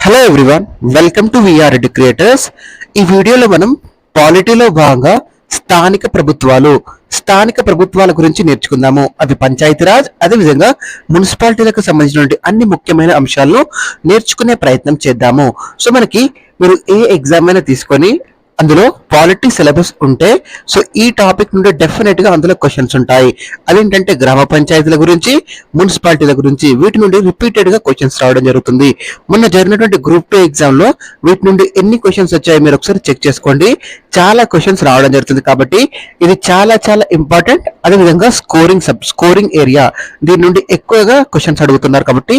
Hello everyone welcome to VR ed creators ఈ వీడియోలో మనం పాలిటీలో భాగంగా స్థానిక ప్రభుత్వాలు స్థానిక ప్రభుత్వాల గురించి నేర్చుకుందాము. అవి పంచాయతీరాజ్ అదేవిధంగా మున్సిపాలిటీలకు సంబంధించినటువంటి అన్ని ముఖ్యమైన అంశాలను నేర్చుకునే ప్రయత్నం చేద్దాము. సో మనకి మీరు ఏ ఎగ్జామ్ అయినా తీసుకొని అందులో పాలిటీ సిలబస్ ఉంటే సో ఈ టాపిక్ నుండి డెఫినెట్గా అందులో క్వశ్చన్స్ ఉంటాయి. అదేంటంటే గ్రామ పంచాయతీల గురించి మున్సిపాలిటీల గురించి వీటి నుండి రిపీటెడ్గా క్వశ్చన్స్ రావడం జరుగుతుంది. మొన్న జరిగినటువంటి గ్రూప్ టూ ఎగ్జామ్లో వీటి నుండి ఎన్ని క్వశ్చన్స్ వచ్చాయో మీరు ఒకసారి చెక్ చేసుకోండి. చాలా క్వశ్చన్స్ రావడం జరుగుతుంది కాబట్టి ఇది చాలా చాలా ఇంపార్టెంట్ అదేవిధంగా స్కోరింగ్ సబ్ స్కోరింగ్ ఏరియా దీని నుండి ఎక్కువగా క్వశ్చన్స్ అడుగుతున్నారు కాబట్టి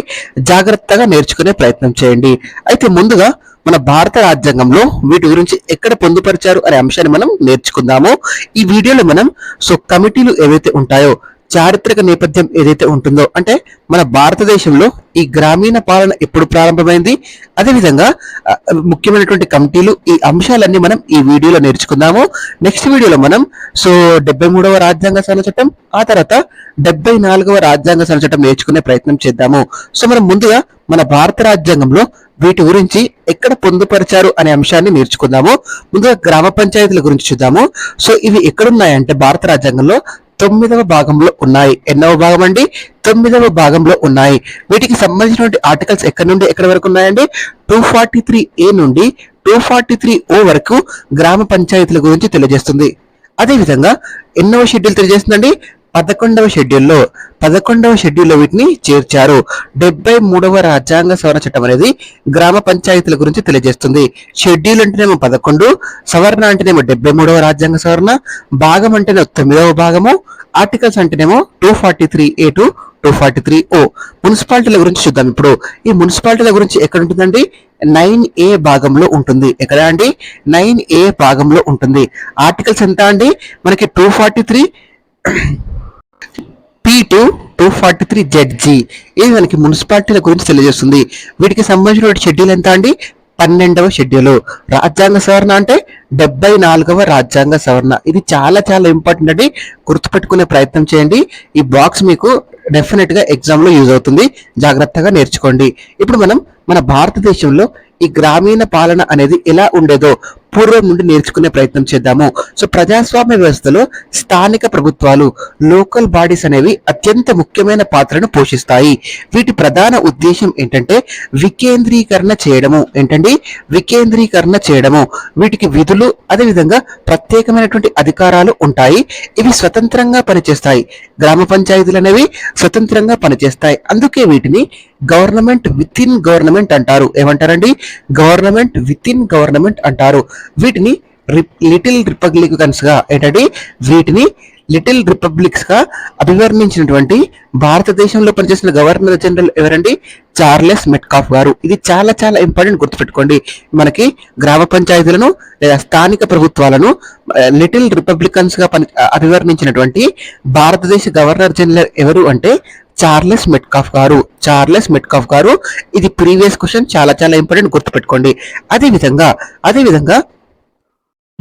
జాగ్రత్తగా నేర్చుకునే ప్రయత్నం చేయండి. అయితే ముందుగా మన భారత రాజ్యాంగంలో వీటి గురించి ఎక్కడ పొందుపరిచారు అనే అంశాన్ని మనం నేర్చుకుందాము. ఈ వీడియోలో మనం సో కమిటీలు ఏవైతే ఉంటాయో చారిత్రక నేపథ్యం ఏదైతే ఉంటుందో అంటే మన భారతదేశంలో ఈ గ్రామీణ పాలన ఎప్పుడు ప్రారంభమైంది? అదేవిధంగా ముఖ్యమైనటువంటి కమిటీలు ఈ అంశాలన్నీ మనం ఈ వీడియోలో నేర్చుకుందాము. నెక్స్ట్ వీడియోలో మనం సో డెబ్బై మూడవ రాజ్యాంగ సవరణ చట్టం ఆ తర్వాత డెబ్బై నాలుగవ రాజ్యాంగ సవరణ చట్టం నేర్చుకునే ప్రయత్నం చేద్దాము. సో మనం ముందుగా మన భారత రాజ్యాంగంలో వీటి గురించి ఎక్కడ పొందుపరిచారు అనే అంశాన్ని నేర్చుకుందాము. ముందుగా గ్రామ పంచాయతీల గురించి చూద్దాము. సో ఇవి ఎక్కడున్నాయంటే భారత రాజ్యాంగంలో తొమ్మిదవ భాగంలో ఉన్నాయి. ఎన్నవ భాగం అండి? తొమ్మిదవ భాగంలో ఉన్నాయి. వీటికి సంబంధించినటువంటి ఆర్టికల్స్ ఎక్కడి నుండి ఎక్కడి వరకు ఉన్నాయండి? టూ ఫార్టీ త్రీ ఏ నుండి టూ ఫార్టీ త్రీ ఓ వరకు గ్రామ పంచాయతీల గురించి తెలియజేస్తుంది. అదేవిధంగా ఎన్నవ షెడ్యూల్ తెలియజేస్తుందండి? పదకొండవ షెడ్యూల్లో పదకొండవ షెడ్యూల్లో వీటిని చేర్చారు. డెబ్బై మూడవ రాజ్యాంగ సవరణ చట్టం అనేది గ్రామ పంచాయతీల గురించి తెలియజేస్తుంది. షెడ్యూల్ అంటేనేమో పదకొండు సవరణ అంటేనేమో డెబ్బై మూడవ రాజ్యాంగ సవరణ భాగం అంటేనే తొమ్మిదవ భాగము ఆర్టికల్స్ అంటేనేమో two forty three A to two forty three O. మున్సిపాలిటీల గురించి చూద్దాం ఇప్పుడు. ఈ మున్సిపాలిటీల గురించి ఎక్కడ ఉంటుందండి? నైన్ ఏ భాగంలో ఉంటుంది. ఎక్కడ అండి? నైన్ ఏ భాగంలో ఉంటుంది. ఆర్టికల్స్ ఎంత అండి? మనకి two forty three P to two forty three Z G ఇది మనకి మున్సిపాలిటీల గురించి తెలియజేస్తుంది. వీటికి సంబంధించిన షెడ్యూల్ ఎంత అండి? పన్నెండవ షెడ్యూల్ రాజ్యాంగ సవరణ అంటే డెబ్బై నాలుగవ రాజ్యాంగ సవరణ. ఇది చాలా చాలా ఇంపార్టెంట్ అండి. గుర్తుపెట్టుకునే ప్రయత్నం చేయండి. ఈ బాక్స్ మీకు డెఫినెట్గా ఎగ్జామ్లో యూజ్ అవుతుంది. జాగ్రత్తగా నేర్చుకోండి. ఇప్పుడు మనం మన భారతదేశంలో ఈ గ్రామీణ పాలన అనేది ఎలా ఉండేదో పూర్వం నుండి నేర్చుకునే ప్రయత్నం చేద్దాము. సో ప్రజాస్వామ్య వ్యవస్థలో స్థానిక ప్రభుత్వాలు లోకల్ బాడీస్ అనేవి అత్యంత ముఖ్యమైన పాత్రను పోషిస్తాయి. వీటి ప్రధాన ఉద్దేశం ఏంటంటే వికేంద్రీకరణ చేయడము. ఏంటండి? వికేంద్రీకరణ చేయడము. వీటికి విధులు అదేవిధంగా ప్రత్యేకమైనటువంటి అధికారాలు ఉంటాయి. ఇవి స్వతంత్రంగా పనిచేస్తాయి. గ్రామ పంచాయతీలు అనేవి స్వతంత్రంగా పనిచేస్తాయి. అందుకే వీటిని గవర్నమెంట్ విత్ ఇన్ గవర్నమెంట్ అంటారు. ఏమంటారండి? గవర్నమెంట్ విత్ ఇన్ గవర్నమెంట్ అంటారు. వీటిని లిటిల్ రిపబ్లికన్స్గా ఏంటంటే వీటిని లిటిల్ రిపబ్లిక్స్గా అభివర్ణించినటువంటి భారతదేశంలో పనిచేసిన గవర్నర్ జనరల్ ఎవరండి? చార్లెస్ మెట్కాఫ్ గారు. ఇది చాలా చాలా ఇంపార్టెంట్ గుర్తుపెట్టుకోండి. మనకి గ్రామ పంచాయతీలను లేదా స్థానిక ప్రభుత్వాలను లిటిల్ రిపబ్లికన్స్గా పని అభివర్ణించినటువంటి భారతదేశ గవర్నర్ జనరల్ ఎవరు అంటే చార్లెస్ మెట్కాఫ్ గారు చార్లెస్ మెట్కాఫ్ గారు ఇది ప్రీవియస్ క్వశ్చన్ చాలా చాలా ఇంపార్టెంట్ గుర్తుపెట్టుకోండి. అదేవిధంగా అదేవిధంగా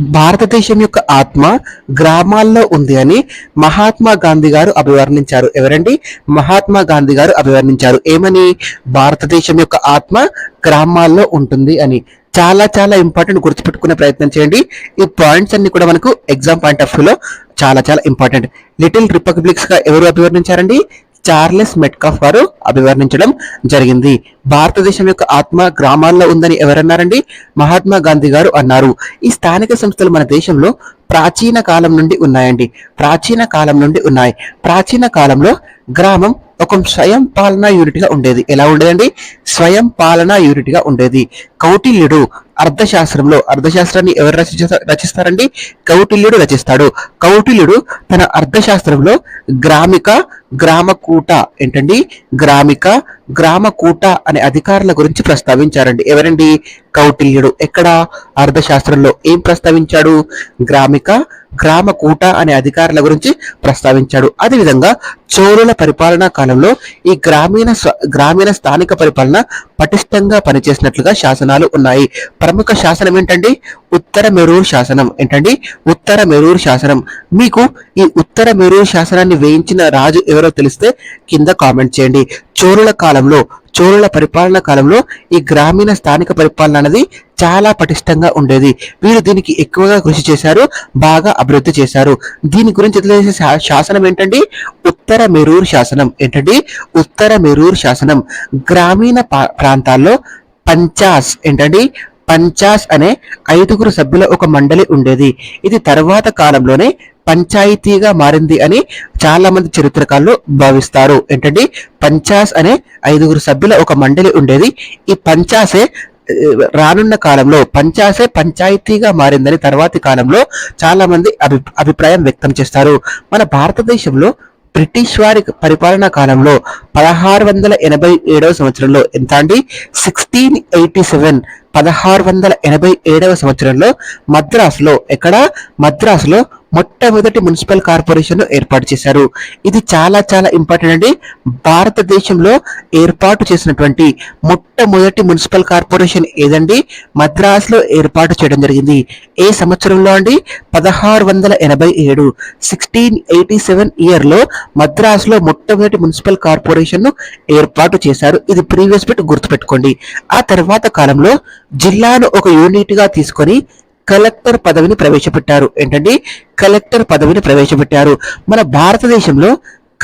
భారతదేశం యొక్క ఆత్మ గ్రామాల్లో ఉంది అని మహాత్మా గాంధీ గారు అభివర్ణించారు. ఎవరండి? మహాత్మా గాంధీ గారు అభివర్ణించారు. ఏమని? భారతదేశం యొక్క ఆత్మ గ్రామాల్లో ఉంటుంది అని. చాలా చాలా ఇంపార్టెంట్ గుర్తుపెట్టుకునే ప్రయత్నం చేయండి. ఈ పాయింట్స్ అన్ని కూడా మనకు ఎగ్జామ్ పాయింట్ ఆఫ్ వ్యూలో చాలా చాలా ఇంపార్టెంట్. లిటిల్ రిపబ్లిక్స్గా ఎవరు అభివర్ణించారండి? చార్లెస్ మెట్కాఫ్ గారు అభివర్ణించడం జరిగింది. భారతదేశం యొక్క ఆత్మ గ్రామాల్లో ఉందని ఎవరన్నారండి? మహాత్మా గాంధీ గారు అన్నారు. ఈ స్థానిక సంస్థలు మన దేశంలో ప్రాచీన కాలం నుండి ఉన్నాయండి. ప్రాచీన కాలం నుండి ఉన్నాయి. ప్రాచీన కాలంలో గ్రామం ఒక స్వయం పాలనా యూనిట్గా ఉండేది. ఎలా ఉండేదండి? స్వయం పాలనా యూనిట్గా ఉండేది. కౌటిల్యుడు అర్థశాస్త్రంలో అర్థశాస్త్రాన్ని ఎవరు రచించ రచిస్తారండి? కౌటిల్యుడు రచిస్తాడు. కౌటిల్యుడు తన అర్థశాస్త్రంలో గ్రామిక గ్రామకూట ఏంటండి? గ్రామిక గ్రామకూట అనే అధికారుల గురించి ప్రస్తావించారండి. ఎవరండి? కౌటిల్యుడు. ఎక్కడ? అర్థశాస్త్రంలో ఏం ప్రస్తావించాడు? గ్రామిక గ్రామకూట అనే అధికారుల గురించి ప్రస్తావించాడు. అదేవిధంగా చోళుల పరిపాలనా కాలంలో ఈ గ్రామీణ గ్రామీణ స్థానిక పరిపాలన పటిష్టంగా పనిచేసినట్లుగా శాసనాలు ఉన్నాయి. ప్రముఖ శాసనం ఏంటండి? ఉత్తర మెరూరు శాసనం. ఏంటండి? ఉత్తర మెరూరు శాసనం. మీకు ఈ ఉత్తర మెరూరు శాసనాన్ని వేయించిన రాజు ఎవరో తెలిస్తే కింద కామెంట్ చేయండి. చోళుల కాలంలో చోళుల పరిపాలన కాలంలో ఈ గ్రామీణ స్థానిక పరిపాలన అనేది చాలా పటిష్టంగా ఉండేది. వీరు దీనికి ఎక్కువగా కృషి చేశారు బాగా అభివృద్ధి చేశారు. దీని గురించి తెలియజేసే శా- శాసనం ఏంటండి? ఉత్తర మెరూర్ శాసనం. ఏంటండి? ఉత్తర మెరూర్ శాసనం. గ్రామీణ పా- ప్రాంతాల్లో పంచాస్ ఏంటండి? పంచాస్ అనే ఐదుగురు సభ్యుల ఒక మండలి ఉండేది. ఇది తర్వాత కాలంలోనే పంచాయతీగా మారింది అని చాలా మంది చరిత్రకారులు భావిస్తారు. ఏంటండి పంచాస్ అనే ఐదుగురు సభ్యుల ఒక మండలి ఉండేది. ఈ పంచాసే రానున్న కాలంలో పంచాసే పంచాయతీగా మారిందని తర్వాతి కాలంలో చాలా మంది అభి అభిప్రాయం వ్యక్తం చేస్తారు. మన భారతదేశంలో బ్రిటిష్ వారి పరిపాలనా కాలంలో పదహారు వందల ఎనభై ఏడవ సంవత్సరంలో ఎంత అండి? సిక్స్టీన్ ఎయిటీ సెవెన్ పదహారు వందల ఎనభై ఏడవ సంవత్సరంలో మద్రాసులో ఎక్కడ? మద్రాసులో మొట్టమొదటి మున్సిపల్ కార్పొరేషన్ ఏర్పాటు చేశారు. ఇది చాలా చాలా ఇంపార్టెంట్ అండి. భారతదేశంలో ఏర్పాటు చేసినటువంటి మొట్టమొదటి మున్సిపల్ కార్పొరేషన్ ఏదండి? మద్రాసులో ఏర్పాటు చేయడం జరిగింది. ఏ సంవత్సరంలో అండి? పదహారు వందల ఎనభై ఏడు సిక్స్టీన్ ఎయిటీ సెవెన్ ఇయర్లో మద్రాసులో మొట్టమొదటి మున్సిపల్ కార్పొరేషన్ను ఏర్పాటు చేశారు. ఇది ప్రీవియస్ బిట్ గుర్తుపెట్టుకోండి. ఆ తర్వాత కాలంలో జిల్లాను ఒక యూనిట్గా తీసుకొని కలెక్టర్ పదవిని ప్రవేశపెట్టారు. ఏంటండి? కలెక్టర్ పదవిని ప్రవేశపెట్టారు. మన భారతదేశంలో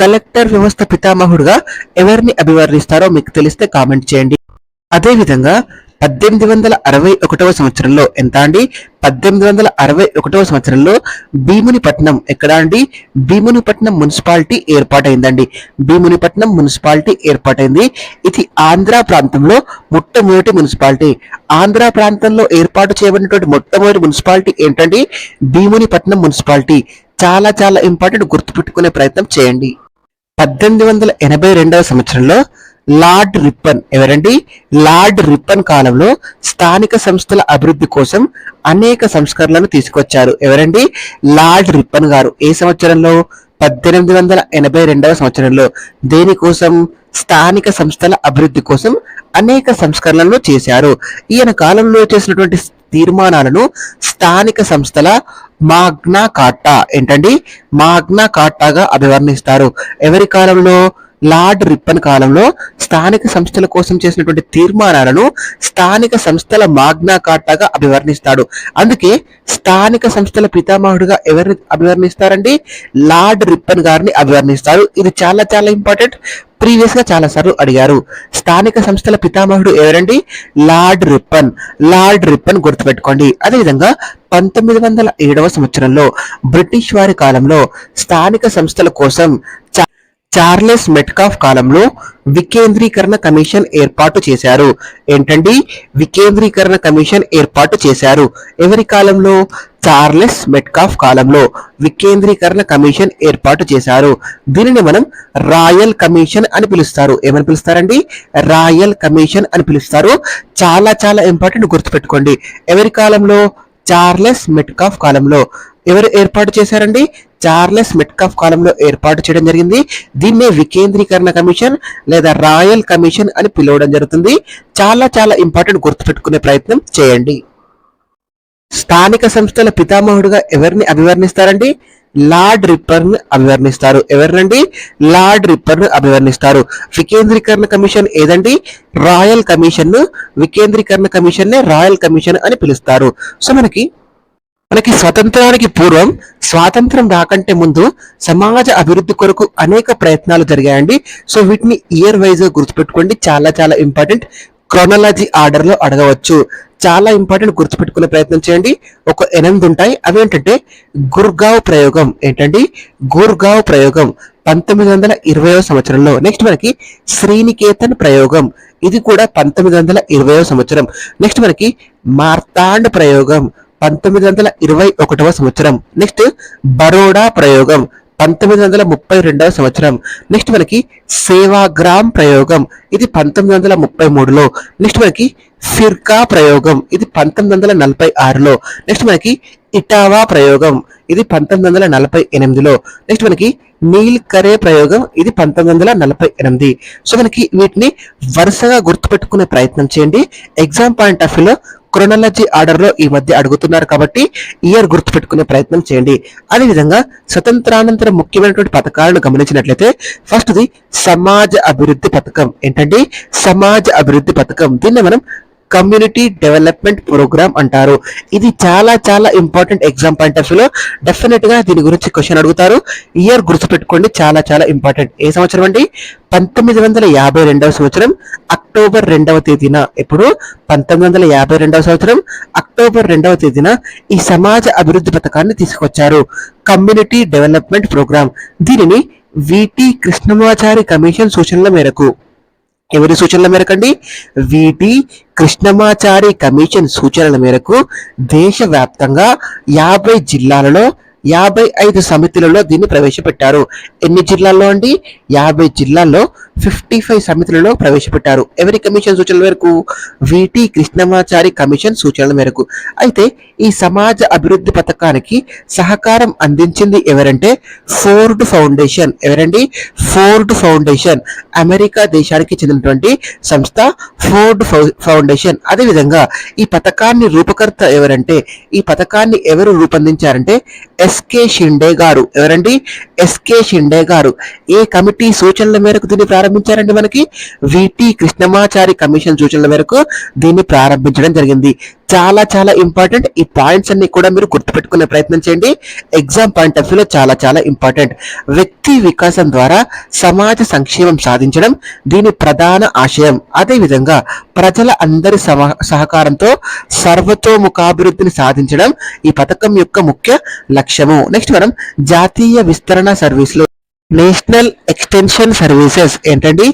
కలెక్టర్ వ్యవస్థ పితామహుడుగా ఎవరిని అభివర్ణిస్తారో మీకు తెలిస్తే కామెంట్ చేయండి. అదేవిధంగా పద్దెనిమిది వందల అరవై ఒకటవ సంవత్సరంలో ఎంత అండి? పద్దెనిమిది వందల అరవై ఒకటవ సంవత్సరంలో భీమునిపట్నం ఎక్కడ అండి? భీమునిపట్నం మున్సిపాలిటీ ఏర్పాటైందండి. భీమునిపట్నం మున్సిపాలిటీ ఏర్పాటైంది. ఇది ఆంధ్ర ప్రాంతంలో మొట్టమొదటి మున్సిపాలిటీ. ఆంధ్ర ప్రాంతంలో ఏర్పాటు చేయబడినటువంటి మొట్టమొదటి మున్సిపాలిటీ ఏంటండి? భీమునిపట్నం మున్సిపాలిటీ. చాలా చాలా ఇంపార్టెంట్ గుర్తుపెట్టుకునే ప్రయత్నం చేయండి. పద్దెనిమిది వందల ఎనభై రెండవ సంవత్సరంలో లార్డ్ రిప్పన్. ఎవరండి? లార్డ్ రిప్పన్ కాలంలో స్థానిక సంస్థల అభివృద్ధి కోసం అనేక సంస్కరణలను తీసుకొచ్చారు. ఎవరండి? లార్డ్ రిప్పన్ గారు. ఏ సంవత్సరంలో? పద్దెనిమిది వందల ఎనభై రెండవ సంవత్సరంలో. దేనికోసం స్థానిక సంస్థల అభివృద్ధి కోసం అనేక సంస్కరణలను చేశారు. ఈయన కాలంలో చేసినటువంటి తీర్మానాలను స్థానిక సంస్థల మాగ్నా కార్టా ఏంటండి? మాగ్నా కార్టాగా అభివర్ణిస్తారు. ఎవరి కాలంలో? లార్డ్ రిప్పన్ కాలంలో స్థానిక సంస్థల కోసం చేసినటువంటి తీర్మానాలను స్థానిక సంస్థల మాగ్నా కార్టాగా అభివర్ణిస్తాడు. అందుకే స్థానిక సంస్థల పితామహుడుగా ఎవరిని అభివర్ణిస్తారండి? లార్డ్ రిప్పన్ గారిని అభివర్ణిస్తారు. ఇది చాలా చాలా ఇంపార్టెంట్. ప్రీవియస్గా చాలా సార్లు అడిగారు. స్థానిక సంస్థల పితామహుడు ఎవరండి? Lord Ripon. లార్డ్ రిప్పన్ గుర్తుపెట్టుకోండి. అదేవిధంగా పంతొమ్మిది వందల ఏడవ సంవత్సరంలో బ్రిటిష్ వారి కాలంలో స్థానిక సంస్థల కోసం చా- చార్లెస్ మెట్కాఫ్ కాలంలో వికేంద్రీకరణ కమిషన్ ఏర్పాటు చేశారు. ఏంటండి? వికేంద్రీకరణ కమిషన్ ఏర్పాటు చేశారు. ఎవరి కాలంలో? చార్లెస్ మెట్కాఫ్ కాలంలో వికేంద్రీకరణ కమిషన్ ఏర్పాటు చేశారు. దీనిని మనం రాయల్ కమిషన్ అని పిలుస్తారు. ఏమని పిలుస్తారండి? రాయల్ కమిషన్ అని పిలుస్తారు. చాలా చాలా ఇంపార్టెంట్ గుర్తుపెట్టుకోండి. ఎవరి కాలంలో? చార్లెస్ మెట్కాఫ్ కాలంలో. ఎవరు ఏర్పాటు చేశారండి? చార్లెస్ మెట్కాఫ్ కాలంలో ఏర్పాటు చేయడం జరిగింది. దీన్నే వికేంద్రీకరణ కమిషన్ లేదా రాయల్ కమిషన్ అని పిలవడం జరుగుతుంది. చాలా చాలా ఇంపార్టెంట్ గుర్తుపెట్టుకునే ప్రయత్నం చేయండి. స్థానిక సంస్థల పితామహుడుగా ఎవరిని అభివర్ణిస్తారండి? లార్డ్ రిప్పర్ను అభివర్ణిస్తారు. ఎవరినండి? లార్డ్ రిప్పర్ను అభివర్ణిస్తారు. వికేంద్రీకరణ కమిషన్ ఏదండి? రాయల్ కమిషన్ను వికేంద్రీకరణ కమిషన్ నే రాయల్ కమిషన్ అని పిలుస్తారు. సో మనకి మనకి స్వతంత్రానికి పూర్వం స్వాతంత్రం రాకంటే ముందు సమాజ అభివృద్ధి కొరకు అనేక ప్రయత్నాలు జరిగాయండి. సో వీటిని ఇయర్ వైజ్ గుర్తుపెట్టుకోండి. చాలా చాలా ఇంపార్టెంట్. క్రోనాలజీ ఆర్డర్లో అడగవచ్చు. చాలా ఇంపార్టెంట్ గుర్తుపెట్టుకునే ప్రయత్నం చేయండి. ఒక ఎనిమిది ఉంటాయి. అవి ఏంటంటే గుర్గావ్ ప్రయోగం. ఏంటండి? గుర్గావ్ ప్రయోగం. పంతొమ్మిది వందల ఇరవయో సంవత్సరంలో. నెక్స్ట్ మనకి శ్రీనికేతన్ ప్రయోగం. ఇది కూడా పంతొమ్మిది వందల ఇరవయో సంవత్సరం. నెక్స్ట్ మనకి మార్తాండ్ ప్రయోగం. పంతొమ్మిది వందల ఇరవై ఒకటవ సంవత్సరం. నెక్స్ట్ బరోడా ప్రయోగం. పంతొమ్మిది వందల ముప్పై రెండవ సంవత్సరం. నెక్స్ట్ మనకి సేవాగ్రామ్ ప్రయోగం. ఇది పంతొమ్మిది వందల ముప్పై మూడులో. నెక్స్ట్ మనకి ఫిర్కా ప్రయోగం. ఇది పంతొమ్మిది వందల నలభై ఆరులో. నెక్స్ట్ మనకి ఇటావా ప్రయోగం. ఇది పంతొమ్మిది వందల నలభై ఎనిమిదిలో. నెక్స్ట్ మనకి నీల్ కరే ప్రయోగం. ఇది పంతొమ్మిది వందల నలభై ఎనిమిది. సో మనకి వీటిని వరుసగా గుర్తుపెట్టుకునే ప్రయత్నం చేయండి. ఎగ్జామ్ పాయింట్ ఆఫ్ వ్యూలో క్రొనాలజీ ఆర్డర్లో ఈ మధ్య అడుగుతున్నారు కాబట్టి ఇయర్ గుర్తుపెట్టుకునే ప్రయత్నం చేయండి. అదేవిధంగా స్వతంత్రానంతర ముఖ్యమైనటువంటి పథకాలను గమనించినట్లయితే ఫస్ట్ది సమాజ అభివృద్ధి పథకం. ఏంటండి? సమాజ అభివృద్ధి పథకం. దీన్ని మనం కమ్యూనిటీ డెవలప్మెంట్ ప్రోగ్రామ్ అంటారు. ఇది చాలా చాలా ఇంపార్టెంట్ ఎగ్జామ్ పాయింట్ ఆఫ్ వ్యూలో డెఫినెట్గా దీని గురించి క్వశ్చన్ అడుగుతారు. ఇయర్ గుర్తుపెట్టుకోండి చాలా చాలా ఇంపార్టెంట్. ఏ సంవత్సరం అండి? పంతొమ్మిది వందల యాభై రెండవ సంవత్సరం అక్టోబర్ రెండవ తేదీన. ఎప్పుడు? పంతొమ్మిది వందల యాభై రెండవ సంవత్సరం అక్టోబర్ రెండవ తేదీన ఈ సమాజ అభివృద్ధి పథకాన్ని తీసుకొచ్చారు. Community development programme. దీనిని విటి కృష్ణమాచారి కమిషన్ సూచనల మేరకు ఎవరి సూచనల మేరకు అండి కృష్ణమాచారి కమిషన్ సూచనల మేరకు దేశవ్యాప్తంగా యాభై జిల్లాలలో యాభై ఐదు సమితులలో దీన్ని ప్రవేశపెట్టారు. ఎన్ని జిల్లాల్లో అండి? యాభై జిల్లాల్లో ఫిఫ్టీ ఫైవ్ సమితులలో ప్రవేశపెట్టారు. ఎవరి కమిషన్ సూచనల మేరకు? విటి కృష్ణమాచారి కమిషన్ సూచనల మేరకు. అయితే ఈ సమాజ అభివృద్ధి పథకానికి సహకారం అందించింది ఎవరంటే ఫోర్డ్ ఫౌండేషన్. ఎవరండి? Ford foundation. అమెరికా దేశానికి చెందినటువంటి సంస్థ ఫోర్డ్ ఫౌ- ఫౌండేషన్. అదేవిధంగా ఈ పథకాన్ని రూపకర్త ఎవరంటే ఈ పథకాన్ని ఎవరు రూపొందించారంటే ఎస్. ఎస్కే షిండే గారు. ఎవరండి? ఎస్కే షిండే గారు. ఏ కమిటీ సూచనల మేరకు దీన్ని ప్రారంభించారండి మనకి? విటి కృష్ణమాచారి కమిషన్ సూచనల మేరకు దీన్ని ప్రారంభించడం జరిగింది. చాలా చాలా ఇంపార్టెంట్ ఈ పాయింట్స్ అన్ని కూడా మీరు గుర్తుపెట్టుకునే ప్రయత్నం చేయండి. ఎగ్జామ్ పాయింట్ ఆఫ్ వ్యూలో చాలా చాలా ఇంపార్టెంట్. వ్యక్తి వికాసం ద్వారా సమాజ సంక్షేమం సాధించడం దీని ప్రధాన ఆశయం. అదేవిధంగా ప్రజల అందరి సహకారంతో సర్వతోముఖాభివృద్ధిని సాధించడం ఈ పథకం యొక్క ముఖ్య లక్ష్యం. లక్ష్యము నెక్స్ట్ మనం జాతీయ విస్తరణ సర్వీసులు నేషనల్ ఎక్స్టెన్షన్ సర్వీసెస్ ఏంటండి?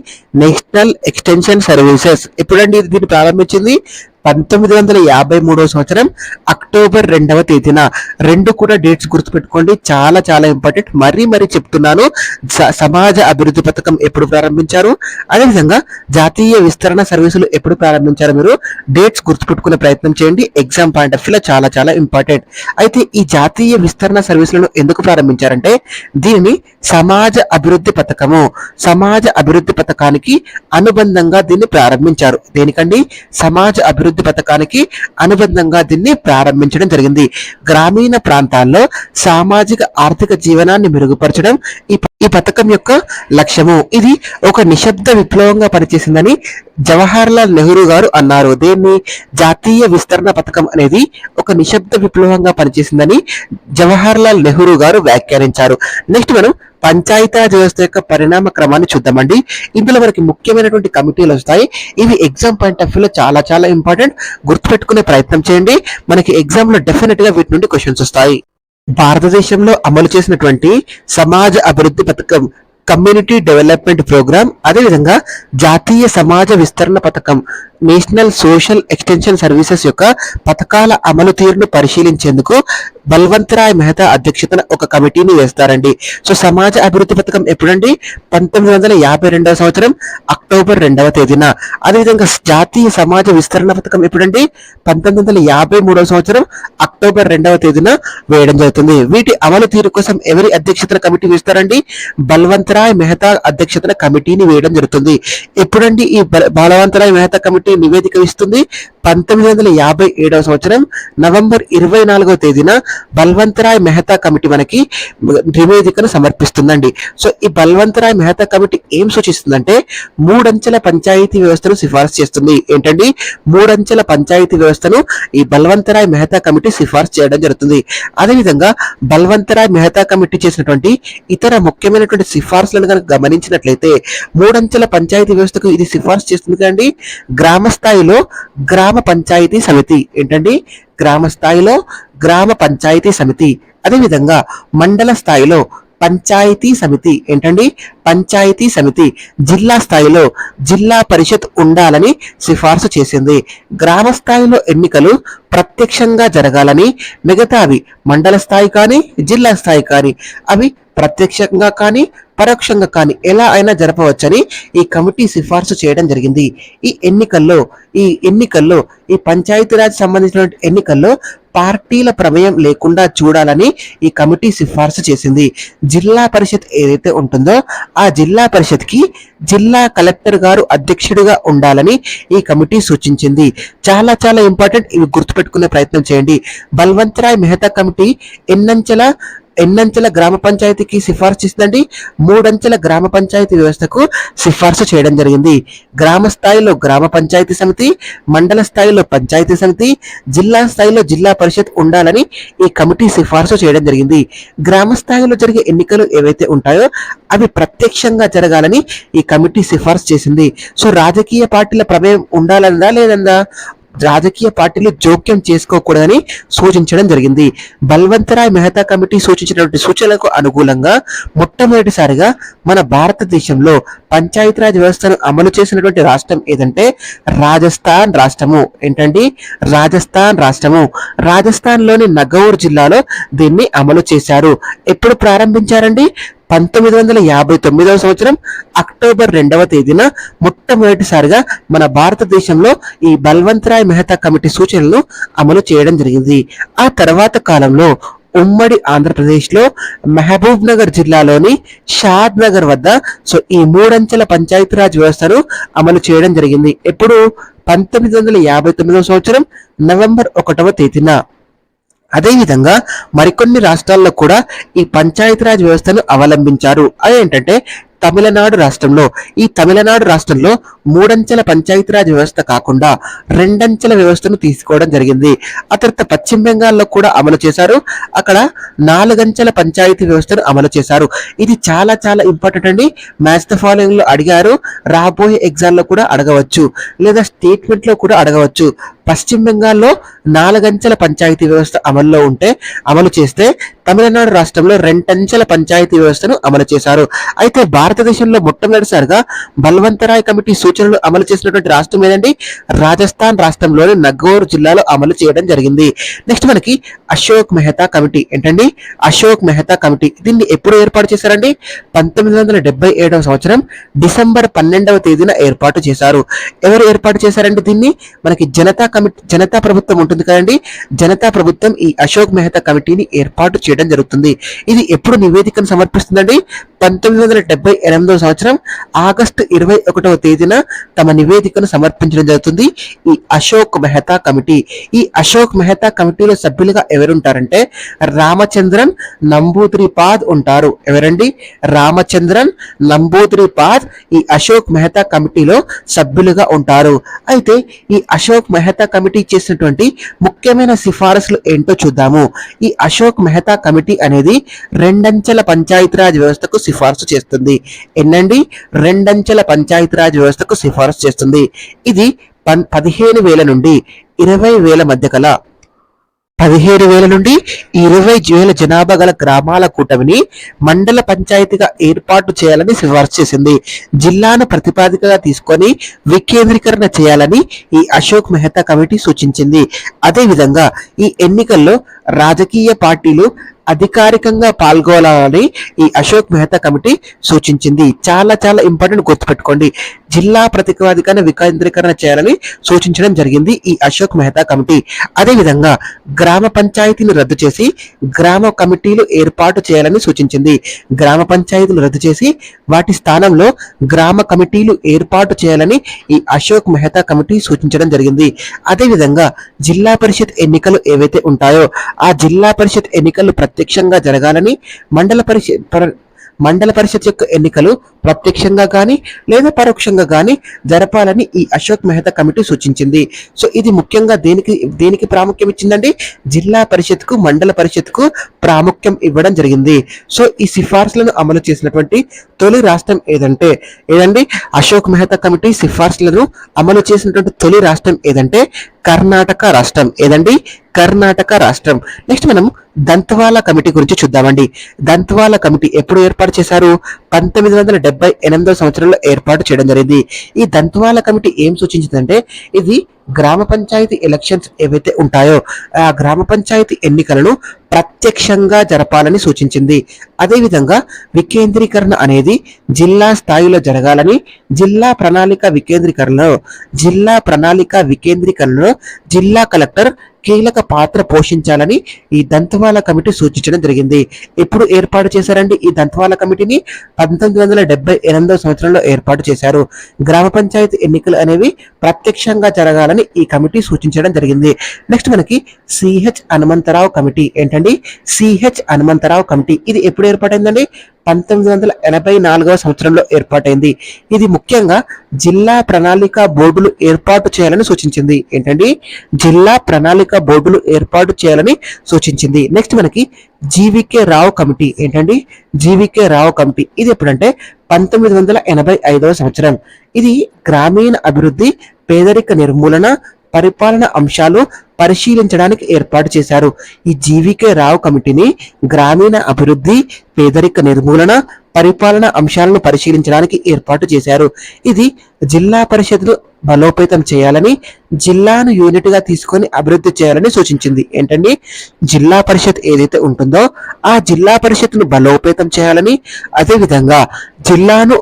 National extension services. ఎప్పుడండి దీన్ని ప్రారంభించింది? పంతొమ్మిది వందల యాభై మూడవ సంవత్సరం అక్టోబర్ రెండవ తేదీన. రెండు కూడా డేట్స్ గుర్తుపెట్టుకోండి. చాలా చాలా ఇంపార్టెంట్ మరీ మరీ చెప్తున్నాను. స- సమాజ అభివృద్ధి పథకం ఎప్పుడు ప్రారంభించారు? అదేవిధంగా జాతీయ విస్తరణ సర్వీసులు ఎప్పుడు ప్రారంభించారు మీరు? డేట్స్ గుర్తుపెట్టుకునే ప్రయత్నం చేయండి. ఎగ్జామ్ పాయింట్ ఆఫ్ వ్యూలో చాలా చాలా ఇంపార్టెంట్ అయితే ఈ జాతీయ విస్తరణ సర్వీసులను ఎందుకు ప్రారంభించారంటే దీనిని సమాజ అభివృద్ధి పథకము సమాజ అభివృద్ధి పథకానికి అనుబంధంగా దీన్ని ప్రారంభించారు. దేనికండి? సమాజ అభివృద్ధి పథకానికి అనుబంధంగా దీన్ని ప్రారంభించడం జరిగింది. గ్రామీణ ప్రాంతాల్లో సామాజిక ఆర్థిక జీవనాన్ని మెరుగుపరచడం ఈ ఈ పథకం యొక్క లక్ష్యము. ఇది ఒక నిశ్శబ్ద విప్లవంగా పనిచేసిందని జవహర్లాల్ నెహ్రూ గారు అన్నారు. దీన్ని జాతీయ విస్తరణ పథకం అనేది ఒక నిశ్శబ్ద విప్లవంగా పనిచేసిందని జవహర్లాల్ నెహ్రూ గారు వ్యాఖ్యానించారు. నెక్స్ట్ మనం పంచాయతీరాజ్ వ్యవస్థ యొక్క పరిణామ క్రమాన్ని చూద్దామండి. ఇందులో మనకి ముఖ్యమైనటువంటి కమిటీలు వస్తాయి. ఇవి ఎగ్జామ్ పాయింట్ ఆఫ్ వ్యూలో చాలా చాలా ఇంపార్టెంట్. గుర్తుపెట్టుకునే ప్రయత్నం చేయండి. మనకి ఎగ్జామ్లో డెఫినెట్గా వీటి నుండి క్వశ్చన్స్ వస్తాయి. భారతదేశంలో అమలు చేసినటువంటి సమాజ అభివృద్ధి పథకం కమ్యూనిటీ డెవలప్మెంట్ ప్రోగ్రామ్ అదేవిధంగా జాతీయ సమాజ విస్తరణ పథకం నేషనల్ సోషల్ ఎక్స్టెన్షన్ సర్వీసెస్ యొక్క పథకాల అమలు తీరును పరిశీలించేందుకు బల్వంతరాయ్ మెహతా అధ్యక్షతన ఒక కమిటీని వేస్తారండి. సో సమాజ అభివృద్ధి పథకం ఎప్పుడండి? పంతొమ్మిది వందల యాభై రెండవ సంవత్సరం అక్టోబర్ రెండవ తేదీన. అదేవిధంగా జాతీయ సమాజ విస్తరణ పథకం ఎప్పుడండి? పంతొమ్మిది వందల యాభై మూడవ సంవత్సరం అక్టోబర్ రెండవ తేదీన వేయడం జరుగుతుంది. వీటి అమలు తీరు కోసం ఎవరి అధ్యక్షతన కమిటీ వేస్తారండి? బలవంతరాయ్ మెహతా అధ్యక్షతన కమిటీని వేయడం జరుగుతుంది. ఎప్పుడండి ఈ బలవంతరాయ్ మెహతా కమిటీ నివేదిక ఇస్తుంది? పంతొమ్మిది వందల యాభై ఏడవ సంవత్సరం నవంబర్ ఇరవై నాలుగవ తేదీన బల్వంతరాయ్ మెహతా కమిటీ మనకి నివేదికను సమర్పిస్తుందండి. సో ఈ బల్వంతరాయ్ మెహతా కమిటీ ఏం సూచిస్తుందంటే మూడంచెల పంచాయతీ వ్యవస్థను సిఫార్సు చేస్తుంది. ఏంటండి? మూడంచెల పంచాయతీ వ్యవస్థను ఈ బల్వంతరాయ్ మెహతా కమిటీ సిఫార్సు చేయడం జరుగుతుంది. అదేవిధంగా బల్వంతరాయ్ మెహతా కమిటీ చేసినటువంటి ఇతర ముఖ్యమైనటువంటి సిఫార్సు సిఫార్సులను కనుక గమనించినట్లయితే మూడంచెల పంచాయతీ వ్యవస్థకు ఇది సిఫార్సు చేస్తుంది కదండి. గ్రామ స్థాయిలో గ్రామ పంచాయతీ సమితి. ఏంటండి? గ్రామ స్థాయిలో గ్రామ పంచాయతీ సమితి. అదేవిధంగా మండల స్థాయిలో పంచాయతీ సమితి. ఏంటండి? పంచాయతీ సమితి. జిల్లా స్థాయిలో జిల్లా పరిషత్ ఉండాలని సిఫార్సు చేసింది. గ్రామ స్థాయిలో ఎన్నికలు ప్రత్యక్షంగా జరగాలని మిగతావి మండల స్థాయి కానీ జిల్లా స్థాయి కానీ అవి ప్రత్యక్షంగా కానీ పరోక్షంగా కానీ ఎలా అయినా జరపవచ్చని ఈ కమిటీ సిఫార్సు చేయడం జరిగింది. ఈ ఎన్నికల్లో ఈ ఎన్నికల్లో ఈ పంచాయతీరాజ్ సంబంధించిన ఎన్నికల్లో పార్టీల ప్రమేయం లేకుండా చూడాలని ఈ కమిటీ సిఫార్సు చేసింది. జిల్లా పరిషత్ ఏదైతే ఉంటుందో ఆ జిల్లా పరిషత్కి జిల్లా కలెక్టర్ గారు అధ్యక్షుడిగా ఉండాలని ఈ కమిటీ సూచించింది. చాలా చాలా ఇంపార్టెంట్ ఇవి గుర్తుపెట్టుకునే ప్రయత్నం చేయండి. బల్వంతరాయ్ మెహతా కమిటీ ఎన్నంచెల ఎన్నంచెల గ్రామ పంచాయతీకి సిఫార్సు చేసిందండి. మూడంచెల గ్రామ పంచాయతీ వ్యవస్థకు సిఫార్సు చేయడం జరిగింది. గ్రామ స్థాయిలో గ్రామ పంచాయతీ సమితి మండల స్థాయిలో పంచాయతీ సమితి జిల్లా స్థాయిలో జిల్లా పరిషత్ ఉండాలని ఈ కమిటీ సిఫార్సు చేయడం జరిగింది. గ్రామ స్థాయిలో జరిగే ఎన్నికలు ఏవైతే ఉంటాయో అవి ప్రత్యక్షంగా జరగాలని ఈ కమిటీ సిఫార్సు చేసింది. సో రాజకీయ పార్టీల ప్రమేయం ఉండాలందా లేదందా రాజకీయ పార్టీలు జోక్యం చేసుకోకూడదని సూచించడం జరిగింది. బల్వంతరాయ్ మెహతా కమిటీ సూచించినటువంటి సూచనలకు అనుకూలంగా మొట్టమొదటిసారిగా మన భారతదేశంలో పంచాయతీరాజ్ వ్యవస్థను అమలు చేసినటువంటి రాష్ట్రం ఏదంటే రాజస్థాన్ రాష్ట్రము. ఏంటండి? రాజస్థాన్ రాష్ట్రము. రాజస్థాన్లోని నగౌర్ జిల్లాలో దీన్ని అమలు చేశారు. ఎప్పుడు ప్రారంభించారండి? పంతొమ్మిది వందల యాభై తొమ్మిదవ సంవత్సరం అక్టోబర్ రెండవ తేదీన మొట్టమొదటిసారిగా మన భారతదేశంలో ఈ బల్వంతరాయ్ మెహతా కమిటీ సూచనలు అమలు చేయడం జరిగింది. ఆ తర్వాత కాలంలో ఉమ్మడి ఆంధ్రప్రదేశ్లో మహబూబ్ నగర్ జిల్లాలోని షాద్ నగర్ వద్ద సో ఈ మూడంచెల పంచాయతీరాజ్ వ్యవస్థను అమలు చేయడం జరిగింది. ఎప్పుడు? పంతొమ్మిది వందల యాభై తొమ్మిదవ సంవత్సరం నవంబర్ ఒకటవ తేదీన. అదేవిధంగా మరికొన్ని రాష్ట్రాల్లో కూడా ఈ పంచాయతీరాజ్ వ్యవస్థను అవలంబించారు. అదేంటంటే తమిళనాడు రాష్ట్రంలో ఈ తమిళనాడు రాష్ట్రంలో మూడంచెల పంచాయతీరాజ్ వ్యవస్థ కాకుండా రెండంచెల వ్యవస్థను తీసుకోవడం జరిగింది. ఆ తర్వాత పశ్చిమ బెంగాల్లో కూడా అమలు చేశారు. అక్కడ నాలుగంచెల పంచాయతీ వ్యవస్థను అమలు చేశారు. ఇది చాలా చాలా ఇంపార్టెంట్ అండి. మ్యాచ్ ద ఫాలోయింగ్లో అడిగారు. రాబోయే ఎగ్జామ్లో కూడా అడగవచ్చు. లేదా స్టేట్మెంట్లో కూడా అడగవచ్చు. పశ్చిమ బెంగాల్లో నాలుగంచెల పంచాయతీ వ్యవస్థ అమల్లో ఉంటే అమలు చేస్తే తమిళనాడు రాష్ట్రంలో రెండంచెల పంచాయతీ వ్యవస్థను అమలు చేశారు. అయితే భారతదేశంలో మొట్టమొదటిసారిగా బల్వంతరాయ్ కమిటీ సూచనలు అమలు చేసినటువంటి రాష్ట్రం ఏదండి? రాజస్థాన్ రాష్ట్రంలోని నగోర్ జిల్లాలో అమలు చేయడం జరిగింది. నెక్స్ట్ మనకి అశోక్ మెహతా కమిటీ ఏంటండి? అశోక్ మెహతా కమిటీ దీన్ని ఎప్పుడు ఏర్పాటు చేశారండి? పంతొమ్మిది వందల డెబ్బై ఏడవ సంవత్సరం డిసెంబర్ పన్నెండవ తేదీన ఏర్పాటు చేశారు. ఎవరు ఏర్పాటు చేశారండి దీన్ని? మనకి జనతా కమిటీ జనతా ప్రభుత్వం ఉంటుంది కదండి. జనతా ప్రభుత్వం ఈ అశోక్ మెహతా కమిటీని ఏర్పాటు చేయడం జరుగుతుంది. ఇది ఎప్పుడు నివేదికను సమర్పిస్తుందండి? పంతొమ్మిది వందల డెబ్బై ఎనిమిదవ సంవత్సరం ఆగస్టు ఇరవై ఒకటవ తేదీన తమ నివేదికను సమర్పించడం జరుగుతుంది. ఈ అశోక్ మెహతా కమిటీ. ఈ అశోక్ మెహతా కమిటీలో సభ్యులుగా ఎవరుంటారంటే రామచంద్రన్ నంబూద్రిపాద్ ఉంటారు. ఎవరండి? రామచంద్రన్ నంబూద్రిపాద్ ఈ అశోక్ మెహతా కమిటీలో సభ్యులుగా ఉంటారు. అయితే ఈ అశోక్ మెహతా కమిటీ చేసినటువంటి ముఖ్యమైన సిఫారసులు ఏంటో చూద్దాము. ఈ అశోక్ మెహతా కమిటీ అనేది రెండంచెల పంచాయతీరాజ్ వ్యవస్థకు సిఫార్సు చేస్తుంది. ఎన్నండి? రెండంచెల పంచాయతీరాజ్ వ్యవస్థకు సిఫార్సు చేస్తుంది. ఇది పన్ పదిహేను వేల నుండి ఇరవై వేల మధ్య కల. పదిహేడు వేల నుండి ఇరవై వేల జనాభా గల గ్రామాల కూటమిని మండల పంచాయతీగా ఏర్పాటు చేయాలని సిఫార్సు చేసింది. జిల్లాను ప్రతిపాదికగా తీసుకొని వికేంద్రీకరణ చేయాలని ఈ అశోక్ మెహతా కమిటీ సూచించింది. అదేవిధంగా ఈ ఎన్నికల్లో రాజకీయ పార్టీలు అధికారికంగా పాల్గొనాలని ఈ అశోక్ మెహతా కమిటీ సూచించింది. చాలా చాలా ఇంపార్టెంట్ గుర్తుపెట్టుకోండి. జిల్లా ప్రతిపాదికన వికేంద్రీకరణ చేయాలని సూచించడం జరిగింది ఈ అశోక్ మెహతా కమిటీ. అదేవిధంగా గ్రామ పంచాయతీని రద్దు చేసి గ్రామ కమిటీలు ఏర్పాటు చేయాలని సూచించింది. గ్రామ పంచాయతీలు రద్దు చేసి వాటి స్థానంలో గ్రామ కమిటీలు ఏర్పాటు చేయాలని ఈ అశోక్ మెహతా కమిటీ సూచించడం జరిగింది. అదేవిధంగా జిల్లా పరిషత్ ఎన్నికలు ఏవైతే ఉంటాయో ఆ జిల్లా పరిషత్ ఎన్నికలు ప్రత్యక్షంగా జరగాలని మండల పరిషత్ మండల పరిషత్ యొక్క ఎన్నికలు ప్రత్యక్షంగా కానీ లేదా పరోక్షంగా కానీ జరపాలని ఈ అశోక్ మెహతా కమిటీ సూచించింది. సో ఇది ముఖ్యంగా దేనికి దేనికి ప్రాముఖ్యం ఇచ్చిందండి? జిల్లా పరిషత్కు మండల పరిషత్కు ప్రాముఖ్యం ఇవ్వడం జరిగింది. సో ఈ సిఫార్సులను అమలు చేసినటువంటి తొలి రాష్ట్రం ఏదంటే ఏదండి? అశోక్ మెహతా కమిటీ సిఫార్సులను అమలు చేసినటువంటి తొలి రాష్ట్రం ఏదంటే కర్ణాటక రాష్ట్రం. ఏదండి? కర్ణాటక రాష్ట్రం. నెక్స్ట్ మనం దంతవాల కమిటీ గురించి చూద్దామండి. దంతవాల కమిటీ ఎప్పుడు ఏర్పాటు చేశారు? పంతొమ్మిది వందల డెబ్బై ఎనిమిదో సంవత్సరంలో ఏర్పాటు చేయడం జరిగింది. ఈ దంతవాల కమిటీ ఏం సూచించిందంటే ఇది గ్రామ పంచాయతీ ఎలక్షన్స్ ఏవైతే ఉంటాయో ఆ గ్రామ పంచాయతీ ఎన్నికలను ప్రత్యక్షంగా జరపాలని సూచించింది. అదేవిధంగా వికేంద్రీకరణ అనేది జిల్లా స్థాయిలో జరగాలని జిల్లా ప్రణాళిక వికేంద్రీకరణలో జిల్లా ప్రణాళిక వికేంద్రీకరణలో జిల్లా కలెక్టర్ కీలక పాత్ర పోషించాలని ఈ దంతవాల కమిటీ సూచించడం జరిగింది. ఎప్పుడు ఏర్పాటు చేశారండి ఈ దంతవాల కమిటీని? పంతొమ్మిది వందల డెబ్బై ఎనిమిదవ సంవత్సరంలో ఏర్పాటు చేశారు. గ్రామ పంచాయతీ ఎన్నికలు అనేవి ప్రత్యక్షంగా జరగాలని ఈ కమిటీ సూచించడం జరిగింది. నెక్స్ట్ మనకి సిహెచ్ హనుమంతరావు కమిటీ ఏంటండి? CH Hanumantharao committee. ఇది ఎప్పుడు ఏర్పాటైందండి? పంతొమ్మిది వందల ఎనభై నాలుగవ సంవత్సరంలో ఏర్పాటైంది. ఇది ముఖ్యంగా జిల్లా ప్రణాళిక బోర్డులు ఏర్పాటు చేయాలని సూచించింది. ఏంటండి? జిల్లా ప్రణాళిక బోర్డులు ఏర్పాటు చేయాలని సూచించింది. నెక్స్ట్ మనకి జీవికే రావు కమిటీ. ఏంటండి? GVK Rao committee. ఇది ఎప్పుడంటే పంతొమ్మిది వందల ఎనభై ఐదవ సంవత్సరం. ఇది గ్రామీణ అభివృద్ధి పేదరిక నిర్మూలన పరిపాలన అంశాలు పరిశీలించడానికి ఏర్పాటు చేశారు. ఈ జీవికే రావు కమిటీని గ్రామీణ అభివృద్ధి పేదరిక నిర్మూలన పరిపాలన అంశాలను పరిశీలించడానికి ఏర్పాటు చేశారు. ఇది జిల్లా పరిషత్ను బలోపేతం చేయాలని జిల్లాను యూనిట్గా తీసుకొని అభివృద్ధి చేయాలని సూచించింది. ఏంటండి? జిల్లా పరిషత్ ఏదైతే ఉంటుందో ఆ జిల్లా పరిషత్ను బలోపేతం చేయాలని అదేవిధంగా జిల్లాను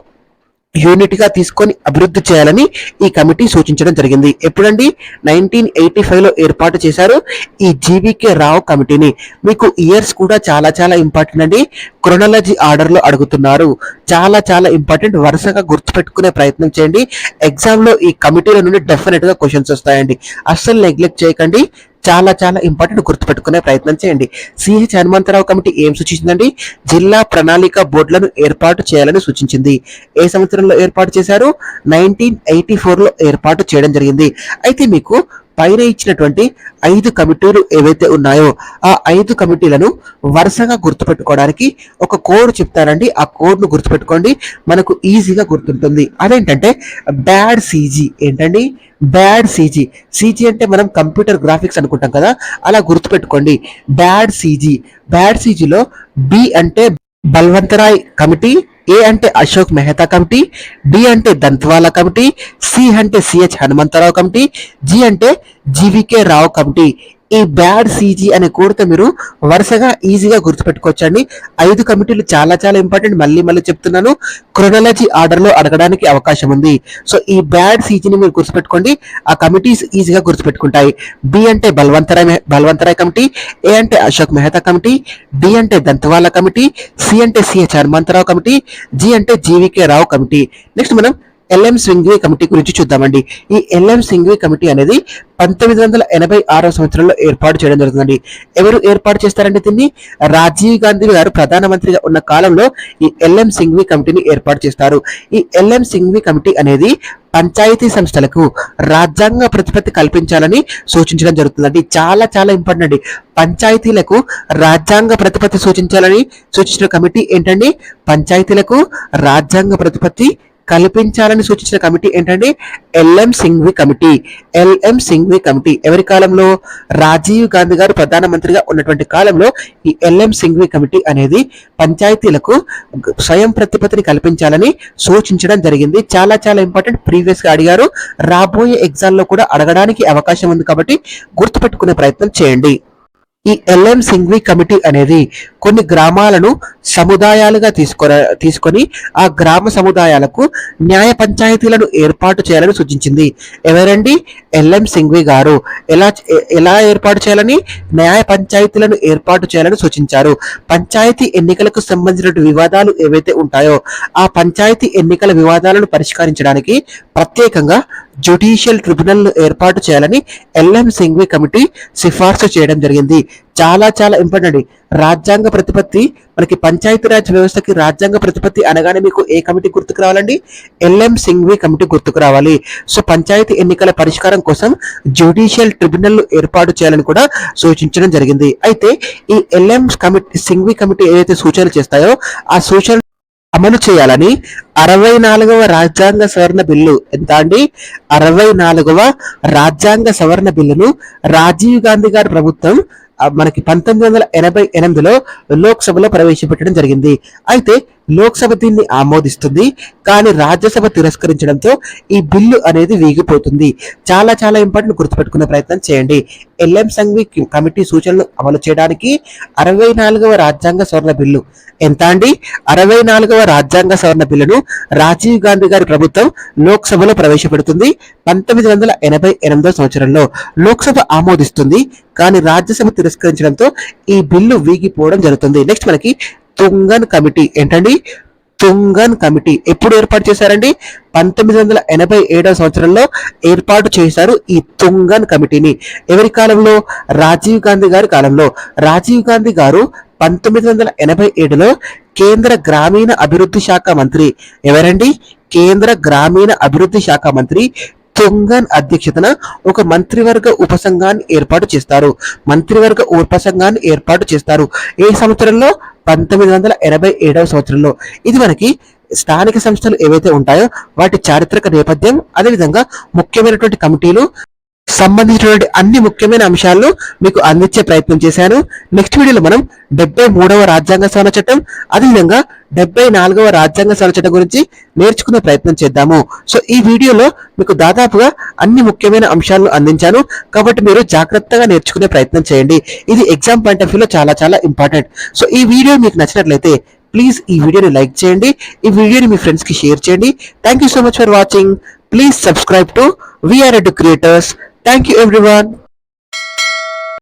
యూనిట్గా తీసుకొని అభివృద్ధి చేయాలని ఈ కమిటీ సూచించడం జరిగింది. ఎప్పుడండి? నైన్టీన్ ఎయిటీ ఫైవ్లో ఏర్పాటు చేశారు ఈ జీవీకే రావు కమిటీని. మీకు ఇయర్స్ కూడా చాలా చాలా ఇంపార్టెంట్ అండి. క్రొనాలజీ ఆర్డర్లో అడుగుతున్నారు. చాలా చాలా ఇంపార్టెంట్. వరుసగా గుర్తుపెట్టుకునే ప్రయత్నం చేయండి. ఎగ్జామ్లో ఈ కమిటీల నుండి డెఫినెట్గా క్వశ్చన్స్ వస్తాయండి. అస్సలు నెగ్లెక్ట్ చేయకండి. చాలా చాలా ఇంపార్టెంట్ గుర్తుపెట్టుకునే ప్రయత్నం చేయండి. సిహెచ్ హనుమంతరావు కమిటీ ఏం సూచించిందండి? జిల్లా ప్రణాళిక బోర్డులను ఏర్పాటు చేయాలని సూచించింది. ఏ సంవత్సరంలో ఏర్పాటు చేశారు? నైన్టీన్ ఎయిటీ ఫోర్లో ఏర్పాటు చేయడం జరిగింది. అయితే మీకు పైన ఇచ్చినటువంటి ఐదు కమిటీలు ఏవైతే ఉన్నాయో ఆ ఐదు కమిటీలను వరుసగా గుర్తుపెట్టుకోవడానికి ఒక కోడ్ చెప్తారండి. ఆ కోడ్ను గుర్తుపెట్టుకోండి. మనకు ఈజీగా గుర్తుంటుంది. అదేంటంటే బ్యాడ్ సీజీ ఏంటండి? Bad CG. సీజీ అంటే మనం కంప్యూటర్ గ్రాఫిక్స్ అనుకుంటాం కదా అలా గుర్తుపెట్టుకోండి. Bad CG. బ్యాడ్ సీజీలో బి అంటే బల్వంతరాయ్ కమిటీ ఏ అంటే అశోక్ మెహతా కమిటీ డి అంటే దంత్వాల కమిటీ సి అంటే సిహెచ్ హనుమంతరావు కమిటీ జి అంటే జీవికే రావు కమిటీ. ఈ బ్యాడ్ సీజీ అనే కోడ్తో మీరు వరుసగా ఈజీగా గుర్తుపెట్టుకోవచ్చండి. ఐదు కమిటీలు చాలా చాలా ఇంపార్టెంట్. మళ్ళీ మళ్ళీ చెప్తున్నాను క్రొనాలజీ ఆర్డర్లో అడగడానికి అవకాశం ఉంది. సో ఈ బ్యాడ్ సీజీని మీరు గుర్తుపెట్టుకోండి. ఆ కమిటీస్ ఈజీగా గుర్తుపెట్టుకుంటాయి. బి అంటే బల్వంతరాయ్ బల్వంతరాయ్ కమిటీ ఏ అంటే అశోక్ మెహతా కమిటీ డి అంటే దంతవాల కమిటీ సి అంటే సిహెచ్ హనుమంతరావు కమిటీ జి అంటే జీవికే రావు కమిటీ. నెక్స్ట్ మనం ఎల్ఎం సింఘ్వి కమిటీ గురించి చూద్దామండి. ఈ ఎల్ఎం సింఘ్వి కమిటీ అనేది పంతొమ్మిది వందల ఎనభై ఆరో సంవత్సరంలో ఏర్పాటు చేయడం జరుగుతుందండి. ఎవరు ఏర్పాటు చేస్తారండి దీన్ని? రాజీవ్ గాంధీ గారు ప్రధానమంత్రిగా ఉన్న కాలంలో ఈ ఎల్ఎం సింఘ్వి కమిటీని ఏర్పాటు చేస్తారు. ఈ ఎల్ఎం సింఘ్వి కమిటీ అనేది పంచాయతీ సంస్థలకు రాజ్యాంగ ప్రతిపత్తి కల్పించాలని సూచించడం జరుగుతుందండి. చాలా చాలా ఇంపార్టెంట్ అండి. పంచాయతీలకు రాజ్యాంగ ప్రతిపత్తి సూచించాలని సూచించిన కమిటీ ఏంటండి? పంచాయతీలకు రాజ్యాంగ ప్రతిపత్తి కల్పించాలని సూచించిన కమిటీ ఏంటంటే LM Singhvi committee. LM Singhvi committee. ఎవరి కాలంలో? రాజీవ్ గాంధీ గారు ప్రధానమంత్రిగా ఉన్నటువంటి కాలంలో ఈ ఎల్ఎం సింఘ్వి కమిటీ అనేది పంచాయతీలకు స్వయం ప్రతిపత్తిని కల్పించాలని సూచించడం జరిగింది. చాలా చాలా ఇంపార్టెంట్. ప్రీవియస్గా అడిగారు. రాబోయే ఎగ్జామ్లో కూడా అడగడానికి అవకాశం ఉంది కాబట్టి గుర్తుపెట్టుకునే ప్రయత్నం చేయండి. ఈ ఎల్ఎం సింఘ్వి కమిటీ అనేది కొన్ని గ్రామాలను సముదాయాలుగా తీసుకొ తీసుకొని ఆ గ్రామ సముదాయాలకు న్యాయ పంచాయతీలను ఏర్పాటు చేయాలని సూచించింది. ఎవరండి? ఎల్ఎం సింఘ్వి గారు. ఎలా ఎలా ఏర్పాటు చేయాలని? న్యాయ పంచాయతీలను ఏర్పాటు చేయాలని సూచించారు. పంచాయతీ ఎన్నికలకు సంబంధించిన వివాదాలు ఏవైతే ఉంటాయో ఆ పంచాయతీ ఎన్నికల వివాదాలను పరిష్కరించడానికి ప్రత్యేకంగా జ్యుడిషియల్ ట్రిబ్యునల్ ఏర్పాటు చేయాలని ఎల్ఎం సింఘ్వి కమిటీ సిఫార్సు చేయడం జరిగింది. చాలా చాలా ఇంపార్టెంట్ అండి. రాజ్యాంగ ప్రతిపత్తి మనకి పంచాయతీరాజ్ వ్యవస్థకి రాజ్యాంగ ప్రతిపత్తి అనగానే మీకు ఏ కమిటీ గుర్తుకు రావాలండి? ఎల్ఎం సింఘ్వి కమిటీ గుర్తుకు రావాలి. సో పంచాయతీ ఎన్నికల పరిష్కారం కోసం జ్యుడిషియల్ ట్రిబ్యునల్ ఏర్పాటు చేయాలని కూడా సూచించడం జరిగింది. అయితే ఈ ఎల్ఎం కమిటీ సింఘ్వి కమిటీ ఏదైతే సూచనలు చేస్తాయో ఆ సూచన అమలు చేయాలని అరవై నాలుగవ రాజ్యాంగ సవరణ బిల్లు. ఎంత అండి? అరవై నాలుగవ రాజ్యాంగ సవరణ బిల్లును రాజీవ్ గాంధీ గారి ప్రభుత్వం మనకి పంతొమ్మిది వందల ఎనభై ఎనిమిదిలో లోక్సభలో ప్రవేశపెట్టడం జరిగింది. అయితే లోక్సభ దీన్ని ఆమోదిస్తుంది. కానీ రాజ్యసభ తిరస్కరించడంతో ఈ బిల్లు అనేది వీగిపోతుంది. చాలా చాలా ఇంపార్టెంట్ గుర్తుపెట్టుకునే ప్రయత్నం చేయండి. ఎల్ఎం సంఘ్వి కమిటీ సూచనలు అమలు చేయడానికి అరవై నాలుగవ రాజ్యాంగ సవరణ బిల్లు. ఎంత అండి? అరవై నాలుగవ రాజ్యాంగ సవరణ బిల్లును రాజీవ్ గాంధీ గారి ప్రభుత్వం లోక్సభలో ప్రవేశపెడుతుంది పంతొమ్మిది వందల ఎనభై ఎనిమిదో సంవత్సరంలో. లోక్సభ ఆమోదిస్తుంది కానీ రాజ్యసభ తిరస్కరించడంతో ఈ బిల్లు వీగిపోవడం జరుగుతుంది. నెక్స్ట్ మనకి తుంగన్ కమిటీ. ఏంటండి? తుంగన్ కమిటీ. ఎప్పుడు ఏర్పాటు చేశారండి? పంతొమ్మిది వందల ఎనభై ఏడవ సంవత్సరంలో ఏర్పాటు చేశారు ఈ తుంగన్ కమిటీని. ఎవరి కాలంలో? రాజీవ్ గాంధీ గారి కాలంలో. రాజీవ్ గాంధీ గారు పంతొమ్మిది వందల ఎనభై ఏడులో కేంద్ర గ్రామీణ అభివృద్ధి శాఖ మంత్రి. ఎవరండి? కేంద్ర గ్రామీణ అభివృద్ధి శాఖ మంత్రి. తుంగన్ అధ్యక్షతన ఒక మంత్రివర్గ ఉపసంఘాన్ని ఏర్పాటు చేస్తారు. మంత్రివర్గ ఉపసంఘాన్ని ఏర్పాటు చేస్తారు. ఏ సంవత్సరంలో? పంతొమ్మిది వందల ఎనభై ఏడవ సంవత్సరంలో ఇది మనకి స్థానిక సంస్థలు ఏవైతే ఉంటాయో వాటి చారిత్రక నేపథ్యం అదేవిధంగా ముఖ్యమైనటువంటి కమిటీలు సంబంధించినటువంటి అన్ని ముఖ్యమైన అంశాలను మీకు అందించే ప్రయత్నం చేశాను. నెక్స్ట్ వీడియోలో మనం డెబ్బై మూడవ రాజ్యాంగ సవరణ చట్టం అదేవిధంగా డెబ్బై నాలుగవ రాజ్యాంగ సవరణ చట్టం గురించి నేర్చుకునే ప్రయత్నం చేద్దాము. సో ఈ వీడియోలో మీకు దాదాపుగా అన్ని ముఖ్యమైన అంశాలను అందించాను. కాబట్టి మీరు జాగ్రత్తగా నేర్చుకునే ప్రయత్నం చేయండి. ఇది ఎగ్జామ్ పాయింట్ ఆఫ్ వ్యూలో చాలా చాలా ఇంపార్టెంట్ సో ఈ వీడియో మీకు నచ్చినట్లయితే ప్లీజ్ ఈ వీడియోని లైక్ చేయండి. ఈ వీడియోని మీ ఫ్రెండ్స్కి షేర్ చేయండి. Thank you so much for watching please subscribe to VR Ed creators thank you everyone